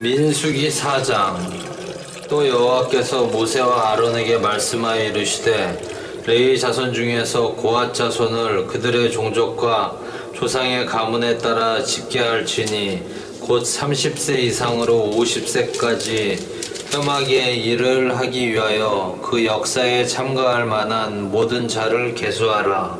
민수기 4장 또 여호와께서 모세와 아론에게 말씀하여 이르시되 레위 자손 중에서 고앗 자손을 그들의 종족과 조상의 가문에 따라 집게 할지니 곧 30세 이상으로 50세까지 혐하게 일을 하기 위하여 그 역사에 참가할 만한 모든 자를 계수하라.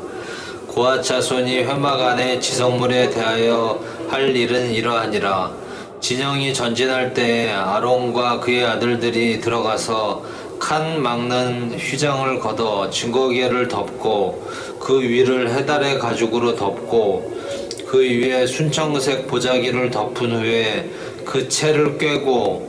고앗 자손이 회막 안에 지성물에 대하여 할 일은 이러하니라 진영이 전진할 때 아론과 그의 아들들이 들어가서 칸 막는 휘장을 걷어 증거계를 덮고 그 위를 해달의 가죽으로 덮고 그 위에 순청색 보자기를 덮은 후에 그 채를 꿰고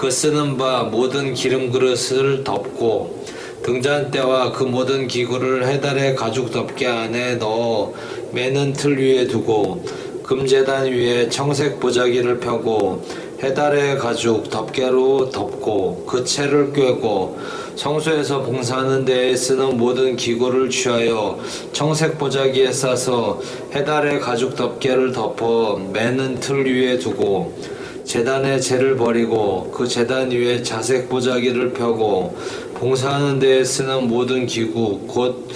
그 쓰는 바 모든 기름 그릇을 덮고 등잔대와 그 모든 기구를 해달의 가죽 덮개 안에 넣어 매는 틀 위에 두고 금재단 위에 청색 보자기를 펴고 해달의 가죽 덮개로 덮고 그 채를 꿰고 성소에서 봉사하는 데에 쓰는 모든 기구를 취하여 청색 보자기에 싸서 해달의 가죽 덮개를 덮어 매는 틀 위에 두고 재단에 재를 버리고 그 재단 위에 자색 보자기를 펴고 봉사하는 데에 쓰는 모든 기구 곧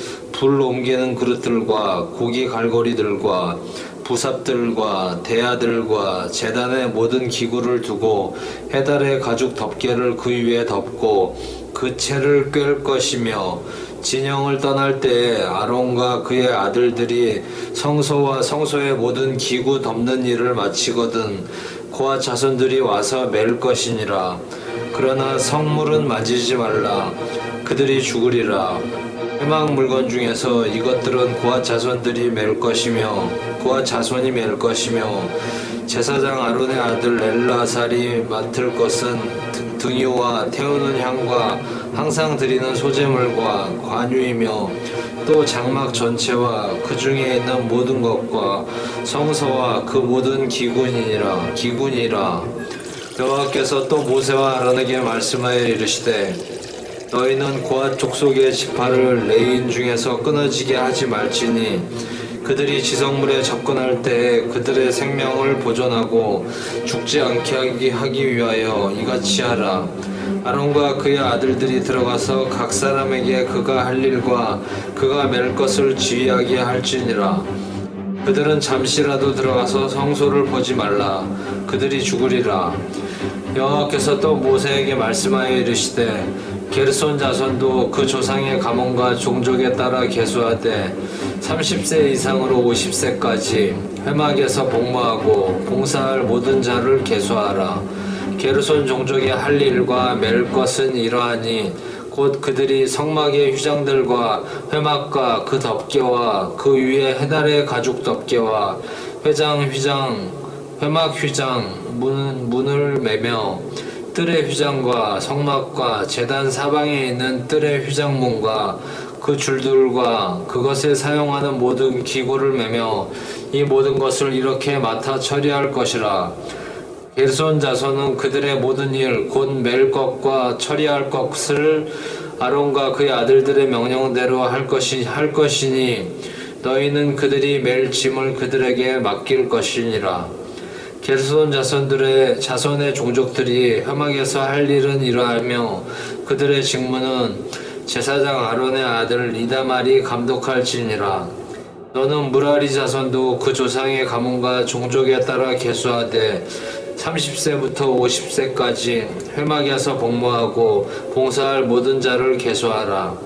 불 옮기는 그릇들과 고기 갈고리들과 부삽들과 대야들과 재단의 모든 기구를 두고 해달의 가죽 덮개를 그 위에 덮고 그 채를 꿰을 것이며 진영을 떠날 때에 아론과 그의 아들들이 성소와 성소의 모든 기구 덮는 일을 마치거든 고아 자손들이 와서 맬 것이니라. 그러나 성물은 만지지 말라. 그들이 죽으리라. 해막 물건 중에서 이것들은 고아 자손들이 맬 것이며 고아 자손이 맬 것이며 제사장 아론의 아들 엘라살이 맡을 것은 등- 등유와 태우는 향과 항상 드리는 소재물과 관유이며 또 장막 전체와 그 중에 있는 모든 것과 성서와 그 모든 기군이라 기군이라. 여호와께서 또 모세와 아론에게 말씀하여 이르시되 너희는 고앗 족속의 지파를 레인 중에서 끊어지게 하지 말지니 그들이 지성물에 접근할 때 그들의 생명을 보존하고 죽지 않게 하기 위하여 이같이 하라 아론과 그의 아들들이 들어가서 각 사람에게 그가 할 일과 그가 맬 것을 지휘하게 할지니라. 그들은 잠시라도 들어가서 성소를 보지 말라. 그들이 죽으리라. 여호와께서 또 모세에게 말씀하여 이르시되 게르손 자손도 그 조상의 가문과 종족에 따라 계수하되 30세 이상으로 50세까지 회막에서 복무하고 봉사할 모든 자를 계수하라 게르손 종족의 할 일과 맬 것은 이러하니 곧 그들이 성막의 휘장들과 회막과 그 덮개와 그 위에 해달의 가죽 덮개와 회장 휘장 회막 휘장 문, 문을 매며 뜰의 휘장과 성막과 재단 사방에 있는 뜰의 휘장문과 그 줄들과 그것에 사용하는 모든 기구를 매며 이 모든 것을 이렇게 맡아 처리할 것이라 게르손 자손은 그들의 모든 일곧맬 것과 처리할 것을 아론과 그의 아들들의 명령대로 할 것이 할 것이니 너희는 그들이 맬 짐을 그들에게 맡길 것이니라. 게르손 자손들의 자손의 종족들이 회막에서 할 일은 이러하며 그들의 직무는 제사장 아론의 아들 이다말이 감독할지니라. 너는 무라리 자손도 그 조상의 가문과 종족에 따라 계수하되 30세부터 50세까지 회막에서 복무하고 봉사할 모든 자를 계수하라.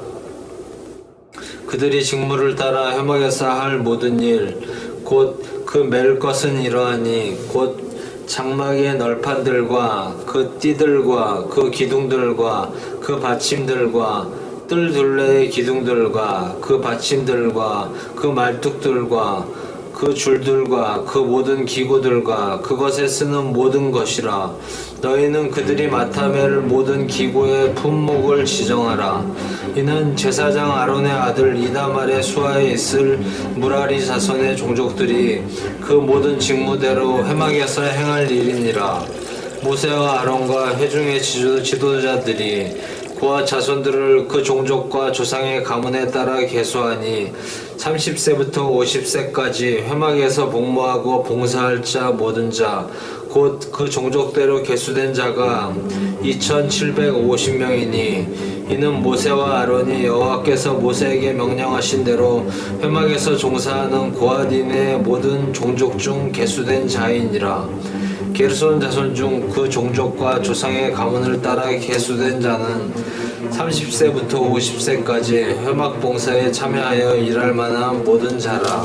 그들이 직무를 따라 회막에서 할 모든 일, 곧그맬 것은 이러하니, 곧 장막의 널판들과 그 띠들과 그 기둥들과 그 받침들과 뜰 둘레의 기둥들과 그 받침들과 그 말뚝들과 그 줄들과 그 모든 기구들과 그것에 쓰는 모든 것이라 너희는 그들이 맡아낼 모든 기고의 품목을 지정하라. 이는 제사장 아론의 아들 이다말의 수하에 있을 무라리 자손의 종족들이 그 모든 직무대로 회막에서 행할 일이니라. 모세와 아론과 회중의 지도, 지도자들이 고아 자손들을 그 종족과 조상의 가문에 따라 계수하니 30세부터 50세까지 회막에서 복무하고 봉사할 자 모든 자 곧 그 종족대로 계수된 자가 2750명이니 이는 모세와 아론이 여호와께서 모세에게 명령하신 대로 회막에서 종사하는 고아딘의 모든 종족 중 계수된 자이니라 게르손 자손 중 그 종족과 조상의 가문을 따라 계수된 자는 30세부터 50세까지 회막 봉사에 참여하여 일할 만한 모든 자라.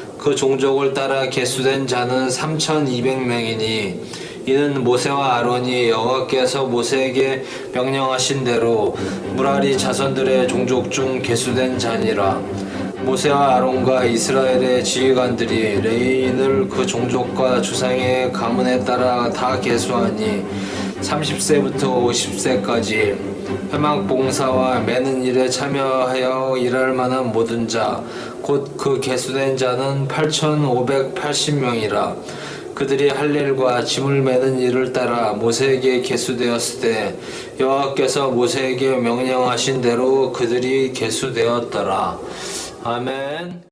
그 종족을 따라 계수된 자는 3,200명이니 이는 모세와 아론이 여호와께서 모세에게 명령하신 대로 무라리 자손들의 종족 중 계수된 자니라. 모세와 아론과 이스라엘의 지휘관들이 레인을 그 종족과 조상의 가문에 따라 다 계수하니 30세부터 50세까지 회막 봉사와 매는 일에 참여하여 일할 만한 모든 자, 곧그 계수된 자는 8,580명이라. 그들이 할 일과 짐을 매는 일을 따라 모세에게 계수되었을 때 여호와께서 모세에게 명령하신 대로 그들이 계수되었더라. 아멘.